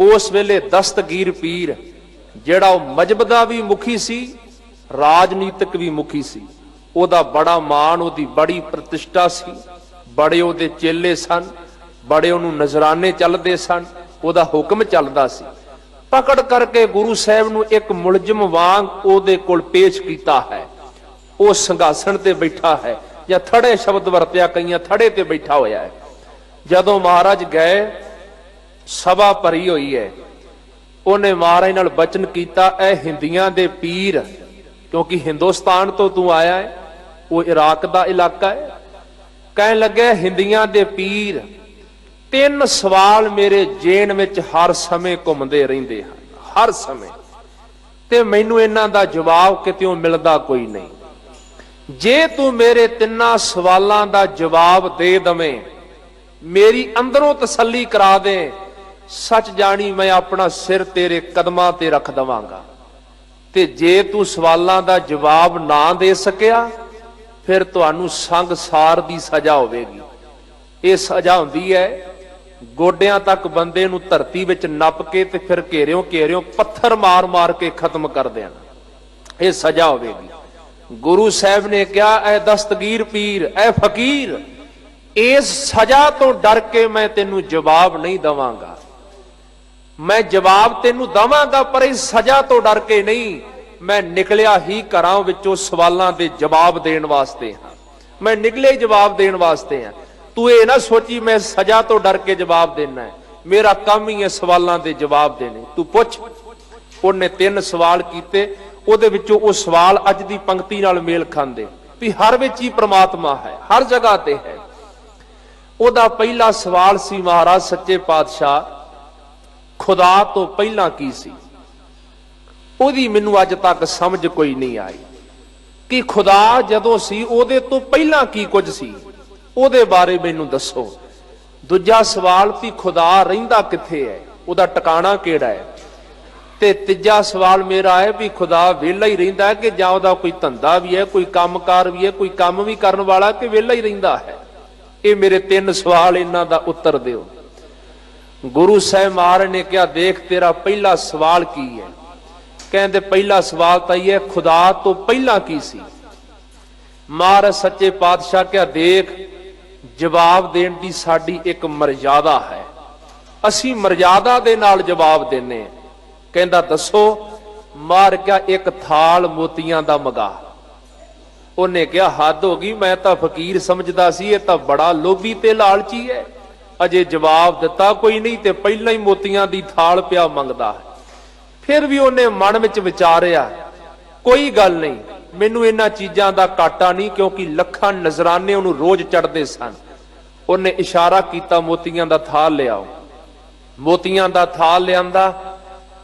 ਉਸ ਵੇਲੇ ਦਸਤਗੀਰ ਪੀਰ, ਜਿਹੜਾ ਉਹ ਮਜਬ ਦਾ ਵੀ ਮੁਖੀ ਸੀ, ਰਾਜਨੀਤਿਕ ਵੀ ਮੁਖੀ ਸੀ। ਉਹਦਾ ਬੜਾ ਮਾਣ, ਉਹਦੀ ਬੜੀ ਪ੍ਰਤਿਸ਼ਠਾ ਸੀ। ਬੜੇ ਉਹਦੇ ਚੇਲੇ ਸਨ, ਬੜੇ ਉਹਨੂੰ ਨਜ਼ਰਾਨੇ ਚੱਲਦੇ ਸਨ, ਉਹਦਾ ਹੁਕਮ ਚੱਲਦਾ ਸੀ। ਪਕੜ ਕਰਕੇ ਗੁਰੂ ਸਾਹਿਬ ਨੂੰ ਇੱਕ ਮੁਲਜ਼ਮ ਵਾਂਗ ਉਹਦੇ ਕੋਲ ਪੇਸ਼ ਕੀਤਾ ਹੈ। ਉਹ ਸੰਘਾਸਣ ਤੇ ਬੈਠਾ ਹੈ, ਜਾਂ ਥੜੇ ਸ਼ਬਦ ਵਰਤਿਆ ਕਈਆਂ ਥੜੇ ਤੇ ਬੈਠਾ ਹੋਇਆ ਹੈ। ਜਦੋਂ ਮਹਾਰਾਜ ਗਏ ਸਭਾ ਭਰੀ ਹੋਈ ਹੈ। ਉਹਨੇ ਮਹਾਰਾਜ ਨਾਲ ਬਚਨ ਕੀਤਾ ਐ ਹਿੰਦੀਆਂ ਦੇ ਪੀਰ, ਕਿਉਂਕਿ ਹਿੰਦੁਸਤਾਨ ਤੋਂ ਤੂੰ ਆਇਆ ਹੈ, ਉਹ ਇਰਾਕ ਦਾ ਇਲਾਕਾ ਹੈ। ਕਹਿਣ ਲੱਗੇ ਹਿੰਦੀਆਂ ਦੇ ਪੀਰ, ਤਿੰਨ ਸਵਾਲ ਮੇਰੇ ਜੇਨ ਵਿੱਚ ਹਰ ਸਮੇਂ ਘੁੰਮਦੇ ਰਹਿੰਦੇ ਹਨ, ਹਰ ਸਮੇਂ। ਤੇ ਮੈਨੂੰ ਇਹਨਾਂ ਦਾ ਜਵਾਬ ਕਿਤੇੋਂ ਮਿਲਦਾ ਕੋਈ ਨਹੀਂ। ਜੇ ਤੂੰ ਮੇਰੇ ਤਿੰਨਾਂ ਸਵਾਲਾਂ ਦਾ ਜਵਾਬ ਦੇ ਦਵੇਂ, ਮੇਰੀ ਅੰਦਰੋਂ ਤਸੱਲੀ ਕਰਾ ਦੇ ਸੱਚ ਜਾਣੀ ਮੈਂ ਆਪਣਾ ਸਿਰ ਤੇਰੇ ਕਦਮਾਂ ਤੇ ਰੱਖ ਦਵਾਂਗਾ। ਤੇ ਜੇ ਤੂੰ ਸਵਾਲਾਂ ਦਾ ਜਵਾਬ ਨਾ ਦੇ ਸਕਿਆ, ਫਿਰ ਤੁਹਾਨੂੰ ਸੰਗਸਾਰ ਦੀ ਸਜ਼ਾ ਹੋਵੇਗੀ। ਇਹ ਸਜ਼ਾ ਹੁੰਦੀ ਹੈ, ਗੋਡਿਆਂ ਤੱਕ ਬੰਦੇ ਨੂੰ ਧਰਤੀ ਵਿੱਚ ਨੱਪ ਕੇ ਤੇ ਫਿਰ ਘੇਰਿਓ ਘੇਰਿਓ ਪੱਥਰ ਮਾਰ-ਮਾਰ ਕੇ ਖਤਮ ਕਰ ਦੇਣਾ। ਇਹ ਸਜ਼ਾ ਹੋਵੇਗੀ। ਗੁਰੂ ਸਾਹਿਬ ਨੇ ਕਿਹਾ, ਐ ਦਸਤਗੀਰ ਪੀਰ, ਐ ਫਕੀਰ, ਇਸ ਸਜ਼ਾ ਤੋਂ ਡਰ ਕੇ ਮੈਂ ਤੈਨੂੰ ਜਵਾਬ ਨਹੀਂ ਦਵਾਂਗਾ। ਮੈਂ ਜਵਾਬ ਤੈਨੂੰ ਦਵਾਂਗਾ ਪਰ ਇਹ ਸਜ਼ਾ ਤੋਂ ਡਰ ਕੇ ਨਹੀਂ। ਮੈਂ ਨਿਕਲਿਆ ਹੀ ਘਰਾਂ ਵਿੱਚੋਂ ਸਵਾਲਾਂ ਦੇ ਜਵਾਬ ਦੇਣ ਵਾਸਤੇ ਹਾਂ। ਮੈਂ ਨਿਕਲੇ ਜਵਾਬ ਦੇਣ ਵਾਸਤੇ ਹਾਂ। ਤੂੰ ਇਹ ਨਾ ਸੋਚੀ, ਮੈਂ ਸਜ਼ਾ ਤੋਂ ਡਰ ਕੇ ਜਵਾਬ ਦੇਣਾ ਹੈ। ਮੇਰਾ ਕੰਮ ਹੀ ਹੈ ਸਵਾਲਾਂ ਦੇ ਜਵਾਬ ਦੇਣੇ। ਤੂੰ ਪੁੱਛ। ਉਹਨੇ ਤਿੰਨ ਸਵਾਲ ਕੀਤੇ। ਉਹਦੇ ਵਿੱਚੋਂ ਉਹ ਸਵਾਲ ਅੱਜ ਦੀ ਪੰਕਤੀ ਨਾਲ ਮੇਲ ਖਾਂਦੇ। ਵੀ ਹਰ ਵਿੱਚ ਹੀ ਪ੍ਰਮਾਤਮਾ ਹੈ, ਹਰ ਜਗ੍ਹਾ ਤੇ ਹੈ। ਉਹਦਾ ਪਹਿਲਾ ਸਵਾਲ ਸੀ ਮਹਾਰਾਜ ਸੱਚੇ ਪਾਤਸ਼ਾਹ ਖੁਦਾ ਤੋਂ ਪਹਿਲਾਂ ਕੀ ਸੀ? ਉਹਦੀ ਮੈਨੂੰ ਅੱਜ ਤੱਕ ਸਮਝ ਕੋਈ ਨਹੀਂ ਆਈ ਕਿ ਖੁਦਾ ਜਦੋਂ ਸੀ, ਉਹਦੇ ਤੋਂ ਪਹਿਲਾਂ ਕੀ ਕੁਝ ਸੀ? ਉਹਦੇ ਬਾਰੇ ਮੈਨੂੰ ਦੱਸੋ। ਦੂਜਾ ਸਵਾਲ ਵੀ ਖੁਦਾ ਰਹਿੰਦਾ ਕਿੱਥੇ ਹੈ? ਉਹਦਾ ਟਿਕਾਣਾ ਕਿਹੜਾ ਹੈ? ਤੇ ਤੀਜਾ ਸਵਾਲ ਮੇਰਾ ਹੈ ਵੀ ਖੁਦਾ ਵਿਹਲਾ ਹੀ ਰਹਿੰਦਾ ਹੈ ਕਿ ਜਾਂ ਉਹਦਾ ਕੋਈ ਧੰਦਾ ਵੀ ਹੈ, ਕੋਈ ਕੰਮਕਾਰ ਵੀ ਹੈ, ਕੋਈ ਕੰਮ ਵੀ ਕਰਨ ਵਾਲਾ ਕਿ ਵਿਹਲਾ ਹੀ ਰਹਿੰਦਾ ਹੈ? ਇਹ ਮੇਰੇ ਤਿੰਨ ਸਵਾਲ ਇਹਨਾਂ ਦਾ ਉੱਤਰ ਦਿਓ। ਗੁਰੂ ਸਾਹਿਬ ਮਹਾਰਾਜ ਨੇ ਕਿਹਾ, ਦੇਖ, ਤੇਰਾ ਪਹਿਲਾ ਸਵਾਲ ਕੀ ਹੈ? ਕਹਿੰਦੇ, ਪਹਿਲਾ ਸਵਾਲ ਤਾਂ ਇਹ ਹੈ, ਖੁਦਾ ਤੋਂ ਪਹਿਲਾਂ ਕੀ ਸੀ? ਮਹਾਰਾਜ ਸੱਚੇ ਪਾਤਸ਼ਾਹ ਕਿਹਾ, ਦੇਖ, ਜਵਾਬ ਦੇਣ ਦੀ ਸਾਡੀ ਇੱਕ ਮਰਜ਼ਾਦਾ ਹੈ। ਅਸੀਂ ਮਰਜ਼ਾਦਾ ਦੇ ਨਾਲ ਜਵਾਬ ਦਿੰਨੇ ਕਹਿੰਦਾ, ਦੱਸੋ। ਮਾਰ ਕਿਹਾ, ਇੱਕ ਥਾਲ ਮੋਤੀਆਂ ਦਾ ਮਗਾ। ਉਹਨੇ ਕਿਹਾ, ਹੱਦ ਹੋ ਗਈ, ਮੈਂ ਤਾਂ ਫਕੀਰ ਸਮਝਦਾ ਸੀ, ਇਹ ਤਾਂ ਬੜਾ ਲੋਭੀ ਤੇ ਲਾਲਚੀ ਹੈ। ਅਜੇ ਜਵਾਬ ਦਿੱਤਾ ਕੋਈ ਨਹੀਂ ਤੇ ਪਹਿਲਾਂ ਹੀ ਮੋਤੀਆਂ ਦੀ ਥਾਲ ਪਿਆ ਮੰਗਦਾ ਹੈ। ਫਿਰ ਵੀ ਉਹਨੇ ਮਨ ਵਿੱਚ ਵਿਚਾਰਿਆ, ਕੋਈ ਗੱਲ ਨਹੀਂ, ਮੈਨੂੰ ਇਹਨਾਂ ਚੀਜ਼ਾਂ ਦਾ ਕਾਟਾ ਨਹੀਂ ਕਿਉਂਕਿ ਲੱਖਾਂ ਨਜ਼ਰਾਨੇ ਉਹਨੂੰ ਰੋਜ਼ ਚੜਦੇ ਸਨ। ਉਹਨੇ ਇਸ਼ਾਰਾ ਕੀਤਾ ਮੋਤੀਆਂ ਦਾ ਥਾਲ ਲਿਆਓ। ਮੋਤੀਆਂ ਦਾ ਥਾਲ ਲਿਆਂਦਾ,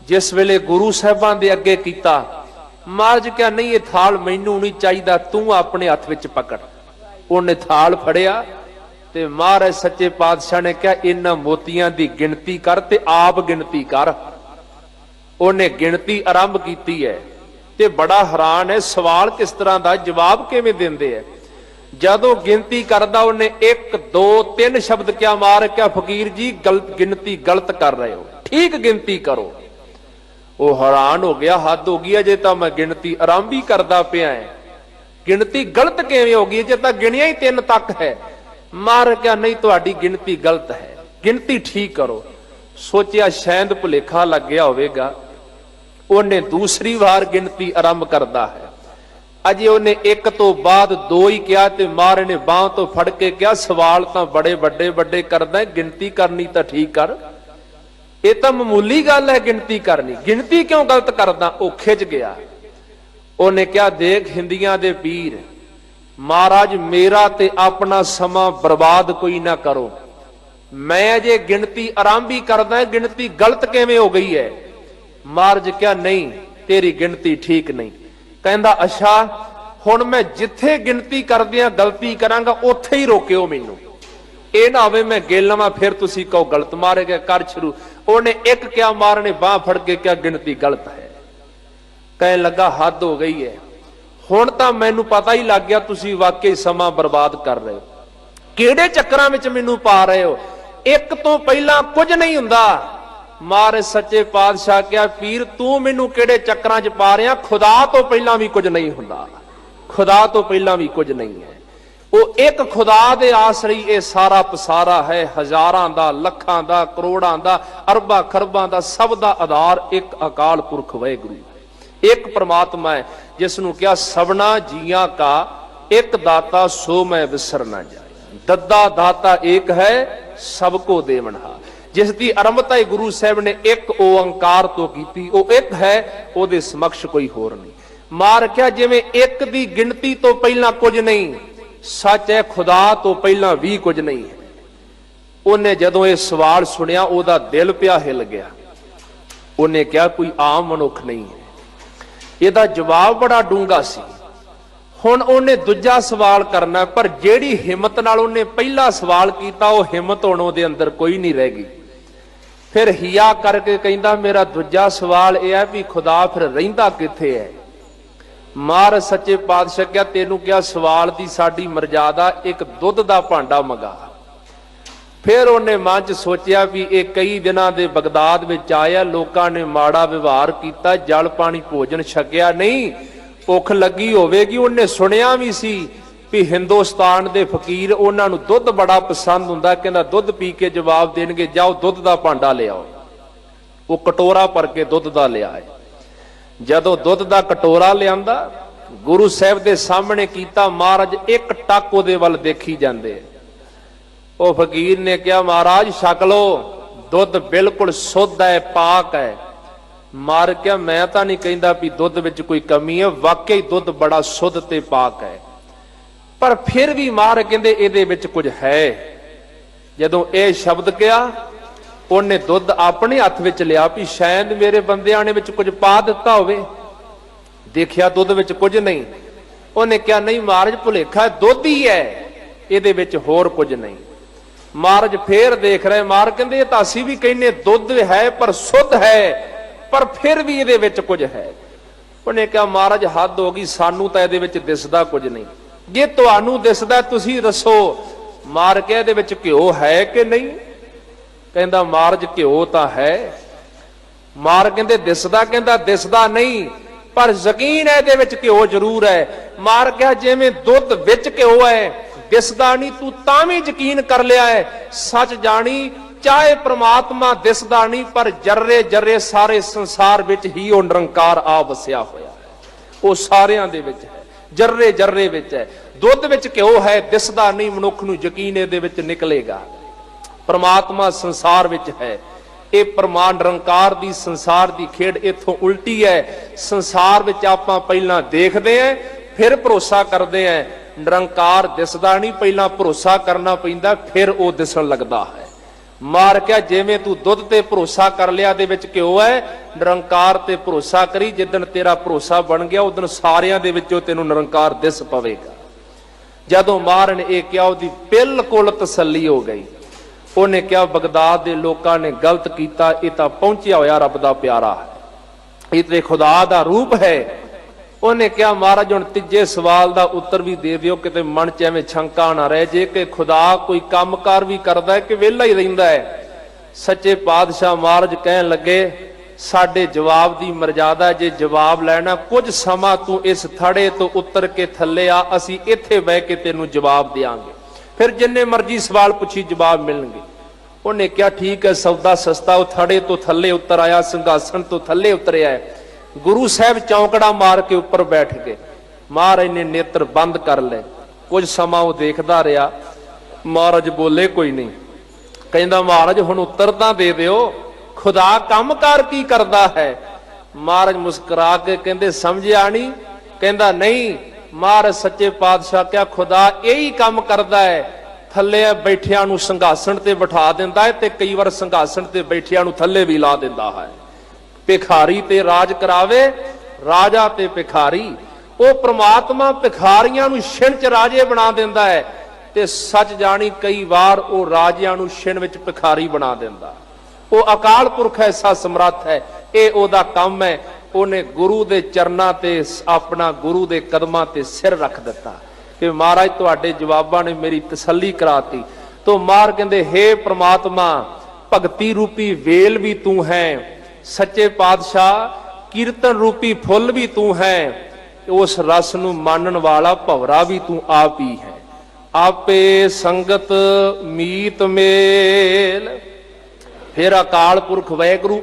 ਜਿਸ ਵੇਲੇ ਗੁਰੂ ਸਾਹਿਬਾਂ ਦੇ ਅੱਗੇ ਕੀਤਾ ਮਹਾਰਾਜ ਕਿਹਾ ਨਹੀਂ, ਇਹ ਥਾਲ ਮੈਨੂੰ ਨਹੀਂ ਚਾਹੀਦਾ, ਤੂੰ ਆਪਣੇ ਹੱਥ ਵਿੱਚ ਪਕੜ। ਉਹਨੇ ਥਾਲ ਫੜਿਆ ਤੇ ਮਹਾਰਾਜ ਸੱਚੇ ਪਾਤਸ਼ਾਹ ਨੇ ਕਿਹਾ, ਇਹਨਾਂ ਮੋਤੀਆਂ ਦੀ ਗਿਣਤੀ ਕਰ ਤੇ ਆਪ ਗਿਣਤੀ ਕਰ। ਉਹਨੇ ਗਿਣਤੀ ਆਰੰਭ ਕੀਤੀ ਹੈ ਤੇ ਬੜਾ ਹੈਰਾਨ ਹੈ, ਸਵਾਲ ਕਿਸ ਤਰ੍ਹਾਂ ਦਾ, ਜਵਾਬ ਕਿਵੇਂ ਦਿੰਦੇ ਐ ਜਦੋਂ ਗਿਣਤੀ ਕਰਦਾ ਉਹਨੇ 1 2 3 ਸ਼ਬਦ ਕਿਆ ਮਾਰ ਕਿਆ, ਫਕੀਰ ਜੀ, ਗਲਤ ਗਿਣਤੀ ਗਲਤ ਕਰ ਰਹੇ ਹੋ, ਠੀਕ ਗਿਣਤੀ ਕਰੋ। ਉਹ ਹੈਰਾਨ ਹੋ ਗਿਆ, ਹੱਦ ਹੋ ਗਈ ਅਜੇ ਤਾਂ ਮੈਂ ਗਿਣਤੀ ਆਰੰਭ ਹੀ ਕਰਦਾ ਪਿਆ ਐ ਗਿਣਤੀ ਗਲਤ ਕਿਵੇਂ ਹੋ ਗਈ ਜੇ ਤਾਂ ਗਿਣਿਆ ਹੀ ਤਿੰਨ ਤੱਕ ਹੈ। ਮਾਰ ਕਿਹਾ ਨਹੀਂ, ਤੁਹਾਡੀ ਗਿਣਤੀ ਗਲਤ ਹੈ। ਗਿਣਤੀ ਠੀਕ ਕਰੋ। ਸੋਚਿਆ ਸ਼ਾਇਦ ਭੁਲੇਖਾ ਲੱਗ ਗਿਆ ਹੋਵੇਗਾ। ਉਹਨੇ ਦੂਸਰੀ ਵਾਰ ਗਿਣਤੀ ਆਰੰਭ ਕਰਦਾ ਹੈ। ਅਜੇ ਉਹਨੇ ਇੱਕ ਤੋਂ ਬਾਅਦ ਦੋ ਹੀ ਕਿਹਾ ਤੇ ਮਾਰ ਨੇ ਬਾਹ ਤੋਂ ਫੜ ਕੇ ਕਿਹਾ, ਸਵਾਲ ਤਾਂ ਬੜੇ ਵੱਡੇ ਵੱਡੇ ਕਰਦਾ ਗਿਣਤੀ ਕਰਨੀ ਤਾਂ ਠੀਕ ਕਰ। ਇਹ ਤਾਂ ਮਾਮੂਲੀ ਗੱਲ ਹੈ, ਗਿਣਤੀ ਕਰਨੀ। ਗਿਣਤੀ ਕਿਉਂ ਗਲਤ ਕਰਦਾ? ਉਹ ਖਿੱਚ ਗਿਆ। ਉਹਨੇ ਕਿਹਾ, ਦੇਖ, ਹਿੰਦੀਆਂ ਦੇ ਪੀਰ। ਮਹਾਰਾਜ, ਮੇਰਾ ਤੇ ਆਪਣਾ ਸਮਾਂ ਬਰਬਾਦ ਕੋਈ ਨਾ ਕਰੋ। ਮੈਂ ਜੇ ਗਿਣਤੀ ਆਰੰਭ ਹੀ ਕਰਦਾ ਗਿਣਤੀ ਗਲਤ ਕਿਵੇਂ ਹੋ ਗਈ ਹੈ? ਮਹਾਰਾਜ ਕਿਹਾ, ਨਹੀਂ, ਤੇਰੀ ਗਿਣਤੀ ਠੀਕ ਨਹੀਂ। ਕਹਿੰਦਾ, ਅੱਛਾ, ਹੁਣ ਮੈਂ ਜਿੱਥੇ ਗਿਣਤੀ ਕਰਦਿਆਂ ਗਲਤੀ ਕਰਾਂਗਾ, ਉੱਥੇ ਹੀ ਰੋਕਿਓ ਮੈਨੂੰ। ਇਹ ਨਾ ਹੋਵੇ ਮੈਂ ਗਿਣ ਲਵਾਂ, ਫਿਰ ਤੁਸੀਂ ਕਹੋ, ਗਲਤ ਮਾਰੇ ਗਿਆ ਕਰ ਸ਼ੁਰੂ। ਉਹਨੇ ਇੱਕ ਕਿਆ ਮਾਰਨੇ, ਬਾਹ ਫੜ ਕੇ ਕਿਆ ਗਿਣਤੀ ਗਲਤ ਹੈ। ਕਹਿਣ ਲੱਗਾ, ਹੱਦ ਹੋ ਗਈ ਹੈ। ਹੁਣ ਤਾਂ ਮੈਨੂੰ ਪਤਾ ਹੀ ਲੱਗ ਗਿਆ ਤੁਸੀਂ ਵਾਕਈ ਸਮਾਂ ਬਰਬਾਦ ਕਰ ਰਹੇ ਹੋ। ਕਿਹੜੇ ਚੱਕਰਾਂ ਵਿੱਚ ਮੈਨੂੰ ਪਾ ਰਹੇ ਹੋ? ਇੱਕ ਤੋਂ ਪਹਿਲਾਂ ਕੁਝ ਨਹੀਂ ਹੁੰਦਾ। ਮਾਰੇ ਸੱਚੇ ਪਾਤਸ਼ਾਹ ਕਿਹਾ, ਪੀਰ, ਤੂੰ ਮੈਨੂੰ ਕਿਹੜੇ ਚੱਕਰਾਂ 'ਚ ਪਾ ਰਿਆ ਖੁਦਾ ਤੋਂ ਪਹਿਲਾਂ ਵੀ ਕੁਝ ਨਹੀਂ ਹੁੰਦਾ। ਖੁਦਾ ਤੋਂ ਪਹਿਲਾਂ ਵੀ ਕੁਝ ਨਹੀਂ ਹੈ। ਉਹ ਇੱਕ ਖੁਦਾ ਦੇ ਆਸਰੀ ਇਹ ਸਾਰਾ ਪਸਾਰਾ ਹੈ। ਹਜ਼ਾਰਾਂ ਦਾ, ਲੱਖਾਂ ਦਾ, ਕਰੋੜਾਂ ਦਾ, ਅਰਬਾਂ ਖਰਬਾਂ ਦਾ ਸਭ ਦਾ ਆਧਾਰ ਇੱਕ ਅਕਾਲ ਪੁਰਖ ਵਾਹਿਗੁਰੂ ਇੱਕ ਪ੍ਰਮਾਤਮਾ ਹੈ ਜਿਸ ਨੂੰ ਕਿਹਾ ਸਭਨਾ ਜੀਆਂ ਕਾ, ਇੱਕ ਦਾਤਾ ਸੋ ਮੈਂ ਵਿਸਰ ਨਾ ਜਾਏ। ਦੱਦਾ ਦਾਤਾ ਏਕ ਹੈ, ਸਭ ਕੋ ਦੇਵਨਹਾ ਜਿਸ ਦੀ ਅਰੰਭਤਾ ਹੀ ਗੁਰੂ ਸਾਹਿਬ ਨੇ ਇੱਕ ਓੰਕਾਰ ਤੋਂ ਕੀਤੀ, ਉਹ ਇੱਕ ਹੈ, ਉਹਦੇ ਸਮਕਸ਼ ਕੋਈ ਹੋਰ ਨਹੀਂ। ਮਾਰ ਕਿਹਾ ਜਿਵੇਂ ਇੱਕ ਦੀ ਗਿਣਤੀ ਤੋਂ ਪਹਿਲਾਂ ਕੁਝ ਨਹੀਂ, ਸੱਚ ਹੈ ਖੁਦਾ ਤੋਂ ਪਹਿਲਾਂ ਵੀ ਕੁਝ ਨਹੀਂ। ਹੈ ਉਹਨੇ ਜਦੋਂ ਇਹ ਸਵਾਲ ਸੁਣਿਆ, ਉਹਦਾ ਦਿਲ ਪਿਆ ਹਿੱਲ ਗਿਆ। ਉਹਨੇ ਕਿਹਾ ਕੋਈ ਆਮ ਮਨੁੱਖ ਨਹੀਂ ਹੈ। ਇਹਦਾ ਜਵਾਬ ਬੜਾ ਡੂੰਗਾ ਸੀ। ਹੁਣ ਉਹਨੇ ਦੂਜਾ ਸਵਾਲ ਕਰਨਾ, ਪਰ ਜਿਹੜੀ ਹਿੰਮਤ ਨਾਲ ਉਹਨੇ ਪਹਿਲਾ ਸਵਾਲ ਕੀਤਾ, ਉਹ ਹਿੰਮਤ ਹੁਣ ਉਹਦੇ ਅੰਦਰ ਕੋਈ ਨਹੀਂ ਰਹਿ ਗਈ। ਫਿਰ ਹਿਆ ਕਰਕੇ ਕਹਿੰਦਾ, ਮੇਰਾ ਦੂਜਾ ਸਵਾਲ ਇਹ ਹੈ ਵੀ ਖੁਦਾ ਫਿਰ ਰਹਿੰਦਾ ਕਿੱਥੇ ਹੈ? ਮਾਰ ਸੱਚੇ ਪਾਤਸ਼ਾਹ ਕਿਹਾ, ਤੈਨੂੰ ਕਿਹਾ ਸਵਾਲ ਦੀ ਸਾਡੀ ਮਰਜ਼ਾਦਾ ਇੱਕ ਦੁੱਧ ਦਾ ਭਾਂਡਾ ਮੰਗਾ। ਫਿਰ ਉਹਨੇ ਮਨ 'ਚ ਸੋਚਿਆ ਵੀ ਇਹ ਕਈ ਦਿਨਾਂ ਦੇ ਬਗਦਾਦ ਵਿੱਚ ਆਇਆ, ਲੋਕਾਂ ਨੇ ਮਾੜਾ ਵਿਵਹਾਰ ਕੀਤਾ, ਜਲ ਪਾਣੀ ਭੋਜਨ ਛਕਿਆ ਨਹੀਂ, ਭੁੱਖ ਲੱਗੀ ਹੋਵੇਗੀ। ਉਹਨੇ ਸੁਣਿਆ ਵੀ ਸੀ ਵੀ ਹਿੰਦੁਸਤਾਨ ਦੇ ਫਕੀਰ ਉਹਨਾਂ ਨੂੰ ਦੁੱਧ ਬੜਾ ਪਸੰਦ ਹੁੰਦਾ, ਕਹਿੰਦਾ ਦੁੱਧ ਪੀ ਕੇ ਜਵਾਬ ਦੇਣਗੇ, ਜਾਓ ਦੁੱਧ ਦਾ ਭਾਂਡਾ ਲਿਆਓ ਉਹ ਕਟੋਰਾ ਭਰ ਕੇ ਦੁੱਧ ਦਾ ਲਿਆਏ ਜਦੋਂ ਦੁੱਧ ਦਾ ਕਟੋਰਾ ਲਿਆਂਦਾ, ਗੁਰੂ ਸਾਹਿਬ ਦੇ ਸਾਹਮਣੇ ਕੀਤਾ, ਮਹਾਰਾਜ ਇੱਕ ਟੱਕ ਉਹਦੇ ਵੱਲ ਦੇਖੀ ਜਾਂਦੇ ਉਹ ਫਕੀਰ ਨੇ ਕਿਹਾ, ਮਹਾਰਾਜ, ਛਕ ਲੋ ਦੁੱਧ ਬਿਲਕੁਲ ਸੁੱਧ ਹੈ, ਪਾਕ ਹੈ। ਮਾਰ ਕਿਹਾ, ਮੈਂ ਤਾਂ ਨਹੀਂ ਕਹਿੰਦਾ ਵੀ ਦੁੱਧ ਵਿੱਚ ਕੋਈ ਕਮੀ ਹੈ। ਵਾਕਈ ਦੁੱਧ ਬੜਾ ਸੁੱਧ ਤੇ ਪਾਕ ਹੈ। ਪਰ ਫਿਰ ਵੀ ਮਾਰ ਕਹਿੰਦੇ, ਇਹਦੇ ਵਿੱਚ ਕੁਝ ਹੈ। ਜਦੋਂ ਇਹ ਸ਼ਬਦ ਕਿਹਾ, ਉਹਨੇ ਦੁੱਧ ਆਪਣੇ ਹੱਥ ਵਿੱਚ ਲਿਆ ਵੀ ਸ਼ਾਇਦ ਮੇਰੇ ਬੰਦਿਆਂ ਨੇ ਵਿੱਚ ਕੁਝ ਪਾ ਦਿੱਤਾ ਹੋਵੇ। ਦੇਖਿਆ ਦੁੱਧ ਵਿੱਚ ਕੁਝ ਨਹੀਂ। ਉਹਨੇ ਕਿਹਾ, ਨਹੀਂ ਮਹਾਰਾਜ, ਭੁਲੇਖਾ, ਦੁੱਧ ਹੀ ਹੈ। ਇਹਦੇ ਵਿੱਚ ਹੋਰ ਕੁਝ ਨਹੀਂ। ਮਹਾਰਾਜ ਫੇਰ ਦੇਖ ਰਹੇ ਮਾਰ ਕਹਿੰਦੇ ਇਹ ਤਾਂ ਅਸੀਂ ਵੀ ਕਹਿੰਨੇ ਦੁੱਧ ਹੈ ਪਰ ਸੁੱਧ ਹੈ, ਪਰ ਫਿਰ ਵੀ ਇਹਦੇ ਵਿੱਚ ਕੁਝ ਹੈ। ਉਹਨੇ ਕਿਹਾ ਮਹਾਰਾਜ ਹੱਦ ਹੋ ਗਈ, ਸਾਨੂੰ ਤਾਂ ਇਹਦੇ ਵਿੱਚ ਦਿਸਦਾ ਕੁਝ ਨਹੀਂ। ਜੇ ਤੁਹਾਨੂੰ ਦਿਸਦਾ, ਤੁਸੀਂ ਦੱਸੋ ਮਾਰ ਕੇ ਇਹਦੇ ਵਿੱਚ ਘਿਓ ਹੈ ਕਿ ਨਹੀਂ? ਕਹਿੰਦਾ, ਮਾਰਜ, ਘਿਓ ਤਾਂ ਹੈ। ਮਾਰ ਕਹਿੰਦੇ, ਦਿਸਦਾ, ਕਹਿੰਦਾ, ਦਿਸਦਾ ਨਹੀਂ, ਪਰ ਯਕੀਨ ਹੈ ਇਹਦੇ ਵਿੱਚ ਘਿਓ ਜ਼ਰੂਰ ਹੈ। ਮਾਰ ਕਿਹਾ, ਜਿਵੇਂ ਦੁੱਧ ਵਿੱਚ ਘਿਓ ਹੈ ਦਿਸਦਾ ਨਹੀਂ, ਤੂੰ ਤਾਂ ਵੀ ਯਕੀਨ ਕਰ ਲਿਆ ਹੈ, ਸੱਚ ਜਾਣੀ, ਚਾਹੇ ਪ੍ਰਮਾਤਮਾ ਦਿਸਦਾ ਨਹੀਂ, ਪਰ ਜਰਰੇ ਜਰਰੇ ਸਾਰੇ ਸੰਸਾਰ ਵਿੱਚ ਹੀ ਉਹ ਨਿਰੰਕਾਰ ਆ ਵਸਿਆ ਹੋਇਆ ਉਹ ਸਾਰਿਆਂ ਦੇ ਵਿੱਚ ਹੈ, ਜਰਰੇ ਜਰਰੇ ਵਿੱਚ ਹੈ। ਦੁੱਧ ਵਿੱਚ ਘਿਓ ਹੈ ਦਿਸਦਾ ਨਹੀਂ, ਮਨੁੱਖ ਨੂੰ ਯਕੀਨ ਇਹਦੇ ਵਿੱਚ ਨਿਕਲੇਗਾ। ਪ੍ਰਮਾਤਮਾ ਸੰਸਾਰ ਵਿੱਚ ਹੈ। ਇਹ ਪ੍ਰਮਾਨ ਨਿਰੰਕਾਰ ਦੀ, ਸੰਸਾਰ ਦੀ ਖੇਡ ਇੱਥੋਂ ਉਲਟੀ ਹੈ। ਸੰਸਾਰ ਵਿੱਚ ਆਪਾਂ ਪਹਿਲਾਂ ਦੇਖਦੇ ਆਂ ਫਿਰ ਭਰੋਸਾ ਕਰਦੇ ਆਂ ਨਿਰੰਕਾਰ ਦਿਸਦਾ ਨਹੀਂ, ਪਹਿਲਾਂ ਭਰੋਸਾ ਕਰਨਾ ਪੈਂਦਾ, ਫਿਰ ਉਹ ਦਿਸਣ ਲੱਗਦਾ ਹੈ। ਮਾਰ ਕੇ ਜਿਵੇਂ ਤੂੰ ਦੁੱਧ ਤੇ ਭਰੋਸਾ ਕਰ ਲਿਆ ਦੇ ਵਿੱਚ ਘਿਓ ਹੈ, ਨਿਰੰਕਾਰ ਤੇ ਭਰੋਸਾ ਕਰੀ, ਜਿੱਦਣ ਤੇਰਾ ਭਰੋਸਾ ਬਣ ਗਿਆ, ਉਦੋਂ ਸਾਰਿਆਂ ਦੇ ਵਿੱਚੋਂ ਤੈਨੂੰ ਨਿਰੰਕਾਰ ਦਿਸ ਪਵੇਗਾ। ਜਦੋਂ ਮਾਰ ਨੇ ਇਹ ਕਿਹਾ, ਉਹਦੀ ਬਿਲਕੁਲ ਤਸੱਲੀ ਹੋ ਗਈ। ਉਹਨੇ ਕਿਹਾ, ਬਗਦਾਦ ਦੇ ਲੋਕਾਂ ਨੇ ਗਲਤ ਕੀਤਾ, ਇਹ ਤਾਂ ਪਹੁੰਚਿਆ ਹੋਇਆ ਰੱਬ ਦਾ ਪਿਆਰਾ ਹੈ। ਇਹ ਤੇ ਖੁਦਾ ਦਾ ਰੂਪ ਹੈ ਉਹਨੇ ਕਿਹਾ, ਮਹਾਰਾਜ, ਹੁਣ ਤੀਜੇ ਸਵਾਲ ਦਾ ਉੱਤਰ ਵੀ ਦੇ ਦਿਓ, ਕਿਤੇ ਮਨ ਚ ਐਵੇਂ ਸ਼ੰਕਾ ਨਾ ਰਹਿ ਜੇ ਕਿ ਖੁਦਾ ਕੋਈ ਕੰਮਕਾਰ ਵੀ ਕਰਦਾ ਹੈ ਕਿ ਵਿਹਲਾ ਹੀ ਰਹਿੰਦਾ ਹੈ? ਸੱਚੇ ਪਾਤਸ਼ਾਹ ਮਹਾਰਾਜ ਕਹਿਣ ਲੱਗੇ, ਸਾਡੇ ਜਵਾਬ ਦੀ ਮਰਜ਼ਾਦਾ ਜੇ ਜਵਾਬ ਲੈਣਾ, ਕੁਝ ਸਮਾਂ ਤੂੰ ਇਸ ਥੜੇ ਤੋਂ ਉੱਤਰ ਕੇ ਥੱਲੇ ਆ, ਅਸੀਂ ਇੱਥੇ ਬਹਿ ਕੇ ਤੈਨੂੰ ਜਵਾਬ ਦੇਾਂਗੇ ਫਿਰ ਜਿੰਨੇ ਮਰਜ਼ੀ ਸਵਾਲ ਪੁੱਛੀ, ਜਵਾਬ ਮਿਲਣਗੇ। ਉਹਨੇ ਕਿਹਾ, ਠੀਕ ਹੈ, ਸੌਦਾ ਸਸਤਾ, ਉਹ ਥੜੇ ਤੋਂ ਥੱਲੇ ਉਤਰ ਆਇਆ, ਸਿੰਘਾਸਣ ਤੋਂ ਥੱਲੇ ਉਤਰਿਆ ਹੈ। ਗੁਰੂ ਸਾਹਿਬ ਚੌਂਕੜਾ ਮਾਰ ਕੇ ਉੱਪਰ ਬੈਠ ਗਏ। ਮਹਾਰਾਜ ਨੇ ਨੇਤਰ ਬੰਦ ਕਰ ਲਏ। ਕੁਝ ਸਮਾਂ ਉਹ ਦੇਖਦਾ ਰਿਹਾ। ਮਹਾਰਾਜ ਬੋਲੇ, ਕੋਈ ਨਹੀਂ। ਕਹਿੰਦਾ, ਮਹਾਰਾਜ, ਹੁਣ ਉੱਤਰ ਤਾਂ ਦੇ ਦਿਓ। ਖੁਦਾ ਕੰਮਕਾਰ ਕੀ ਕਰਦਾ ਹੈ? ਮਹਾਰਾਜ ਮੁਸਕਰਾ ਕੇ ਕਹਿੰਦੇ, ਸਮਝਿਆ ਨਹੀਂ? ਕਹਿੰਦਾ, ਨਹੀਂ। ਮਹਾਰਾਜ ਸੱਚੇ ਪਾਤਸ਼ਾਹ ਕਿਹਾ, ਖੁਦਾ ਇਹੀ ਕੰਮ ਕਰਦਾ ਹੈ। ਥੱਲੇ ਬੈਠਿਆਂ ਨੂੰ ਸੰਘਾਸਣ ਤੇ ਬਿਠਾ ਦਿੰਦਾ ਹੈ ਤੇ ਕਈ ਵਾਰ ਸੰਘਾਸਣ ਤੇ ਬੈਠਿਆਂ ਨੂੰ ਥੱਲੇ ਵੀ ਲਾ ਦਿੰਦਾ ਹੈ। ਭਿਖਾਰੀ ਤੇ ਰਾਜ ਕਰਾਵੇ, ਰਾਜਾ ਤੇ ਭਿਖਾਰੀ। ਉਹ ਪ੍ਰਮਾਤਮਾ ਭਿਖਾਰੀਆਂ ਨੂੰ ਛਿਣ ਚ ਰਾਜੇ ਬਣਾ ਦਿੰਦਾ ਹੈ ਤੇ ਸੱਚ ਜਾਣੀ ਕਈ ਵਾਰ ਉਹ ਰਾਜਿਆਂ ਨੂੰ ਛਿਣ ਵਿੱਚ ਭਿਖਾਰੀ ਬਣਾ ਦਿੰਦਾ। ਉਹ ਅਕਾਲ ਪੁਰਖ ਐਸਾ ਸਮਰੱਥ ਹੈ, ਇਹ ਉਹਦਾ ਕੰਮ ਹੈ। ਉਹਨੇ ਗੁਰੂ ਦੇ ਚਰਨਾਂ ਤੇ, ਆਪਣਾ ਗੁਰੂ ਦੇ ਕਦਮਾਂ ਤੇ ਸਿਰ ਰੱਖ ਦਿੱਤਾ। ਕਿ ਮਹਾਰਾਜ, ਤੁਹਾਡੇ ਜਵਾਬਾਂ ਨੇ ਮੇਰੀ ਤਸੱਲੀ ਕਰਾਤੀ। ਤੋ ਮਾਰ ਕਹਿੰਦੇ, ਹੇ ਪ੍ਰਮਾਤਮਾ, ਭਗਤੀ ਰੂਪੀ ਵੇਲ ਵੀ ਤੂੰ ਹੈ। ਸੱਚੇ ਪਾਤਸ਼ਾਹ, ਕੀਰਤਨ ਰੂਪੀ ਫੁੱਲ ਵੀ ਤੂੰ ਹੈ, ਉਸ ਰਸ ਨੂੰ ਮਾਨਣ ਵਾਲਾ ਭਵਰਾ ਵੀ ਤੂੰ ਆਪ ਹੀ ਹੈ। ਆਪੇ ਸੰਗਤ ਮੀਤ ਮੇਲ, ਫਿਰ ਅਕਾਲ ਪੁਰਖ ਵੈਗੁਰੂ